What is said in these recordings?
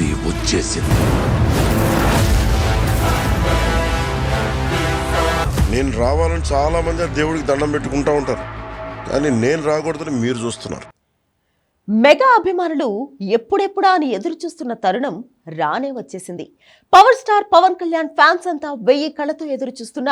అది వచ్చేసింది. నేను రావాలని చాలా మంది దేవుడికి దండం పెట్టుకుంటా ఉంటారు. కానీ నేను రాకూడదని మీరు చూస్తున్నారు. మెగా అభిమానులు ఎప్పుడెప్పుడా అని ఎదురు చూస్తున్న తరుణం రానే వచ్చేసింది. Power star Pawan Kalyan fans అంతా వెయ్యి కళ్ళతో ఎదురు చూస్తున్న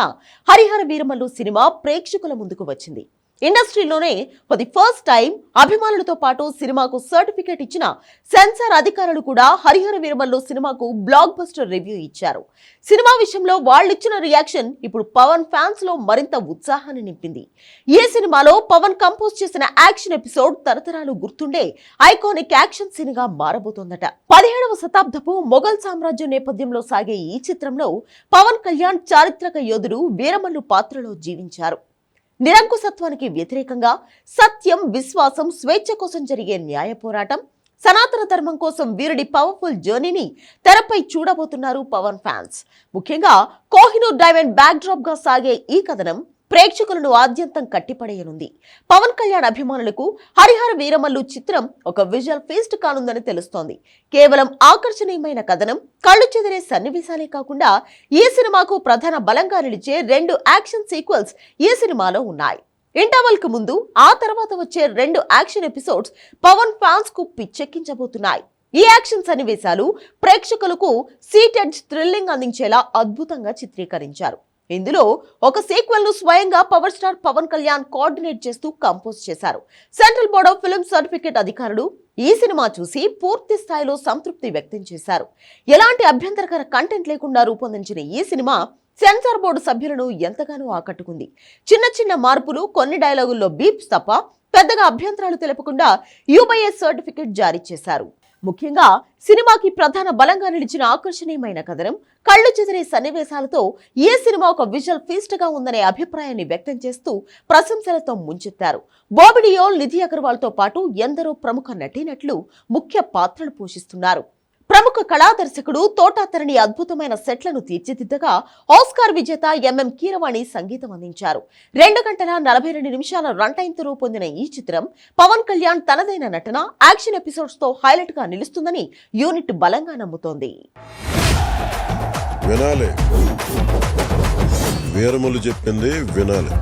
హరిహర వీరమల్లు సినిమా ప్రేక్షకుల ముందుకు వచ్చింది. ఇండస్ట్రీలోనే ఫర్ ది ఫస్ట్ టైం అభిమానులతో పాటు సినిమాకు సర్టిఫికేట్ ఇచ్చిన సెన్సార్ అధికారులు కూడా హరిహర వీరమల్లో సినిమాకు బ్లాక్ బస్టర్ రివ్యూ ఇచ్చారు. సినిమా విషయంలో వాళ్ళిచ్చిన రియాక్షన్ ఇప్పుడు పవన్ ఫ్యాన్స్లో మరింత ఉత్సాహాన్ని నింపింది. ఈ సినిమాలో పవన్ కంపోజ్ చేసిన యాక్షన్ ఎపిసోడ్ తరతరాలు గుర్తుండే ఐకానిక్ యాక్షన్ సీన్గా మారబోతోందట. పదిహేడవ శతాబ్దపు మొఘల్ సామ్రాజ్యం నేపథ్యంలో సాగే ఈ చిత్రంలో పవన్ కళ్యాణ్ చారిత్రక యోధుడు వీరమల్లు పాత్రలో జీవించారు. నిరంకుశత్వానికి వ్యతిరేకంగా సత్యం విశ్వాసం స్వేచ్ఛ కోసం జరిగే న్యాయ పోరాటం సనాతన ధర్మం కోసం వీరుడి పవర్ఫుల్ జర్నీని తెరపై చూడబోతున్నారు పవన్ ఫ్యాన్స్ ముఖ్యంగా కోహినూర్ డైమండ్ బ్యాక్ డ్రాప్గా సాగే ఈ కథనం ప్రేక్షకులను ఆద్యంతం కట్టిపడేయనుంది. పవన్ కళ్యాణ్ అభిమానులకు హరిహర వీరమల్లు చిత్రం ఒక విజువల్ ఫీస్ట్ కానుందని తెలుస్తోంది. కేవలం ఆకర్షణీయమైన కథనం కళ్ళు చెదిరే సన్నివేశాలే కాకుండా ఈ సినిమాకు ప్రధాన బలంగా నిలిచే రెండు యాక్షన్ సీక్వెల్స్ ఈ సినిమాలో ఉన్నాయి. ఇంటర్వల్కు ముందు ఆ తర్వాత వచ్చే రెండు యాక్షన్ ఎపిసోడ్స్ పవన్ ఫ్యాన్స్కు పిచ్చెక్కించబోతున్నాయి. ఈ యాక్షన్ సన్నివేశాలు ప్రేక్షకులకు సీటెడ్ థ్రిల్లింగ్ అందించేలా అద్భుతంగా చిత్రీకరించారు. ఇందులో ఒక సీక్వెల్ను స్వయంగా power star Pawan Kalyan coordinate చేస్తూ కంపోజ్ చేశారు. Central board of film certificate అధికారులు ఈ సినిమా చూసి పూర్తి స్థాయిలో సంతృప్తి వ్యక్తం చేశారు. ఎలాంటి అభ్యంతరకర కంటెంట్ లేకుండా రూపొందించిన ఈ సినిమా సెన్సార్ బోర్డు సభ్యులను ఎంతగానో ఆకట్టుకుంది. చిన్న చిన్న మార్పులు కొన్ని డైలాగుల్లో బీప్స్ తప్ప పెద్దగా అభ్యంతరాలు తెలపకుండా యూబైఎస్ సర్టిఫికేట్ జారీ చేశారు. ముఖ్యంగా సినిమాకి ప్రధాన బలంగా నిలిచిన ఆకర్షణీయమైన కథనం కళ్ళు చెదిరే సన్నివేశాలతో ఏ సినిమా ఒక విజువల్ ఫీస్ట్గా ఉందనే అభిప్రాయాన్ని వ్యక్తం చేస్తూ ప్రశంసలతో ముంచెత్తారు. బాబిడియోల్ నిధి అగర్వాల్తో పాటు ఎందరో ప్రముఖ నటీనట్లు ముఖ్య పాత్రలు పోషిస్తున్నారు. ప్రముఖ కళా దర్శకుడు తోటాతరణి అద్భుతమైన సెట్లను తీర్చిదిద్దగా ఆస్కార్ విజేత ఎంఎం కీరవాణి సంగీతం అందించారు. రెండు గంటల నలభై రెండు నిమిషాల రన్ టైంతో రూపొందిన ఈ చిత్రం పవన్ కళ్యాణ్ తనదైన నటన యాక్షన్ ఎపిసోడ్స్తో హైలైట్గా నిలుస్తుందని యూనిట్ బలంగా నమ్ముతోంది. వినాలి. వీరములు చెప్పింది వినాలి.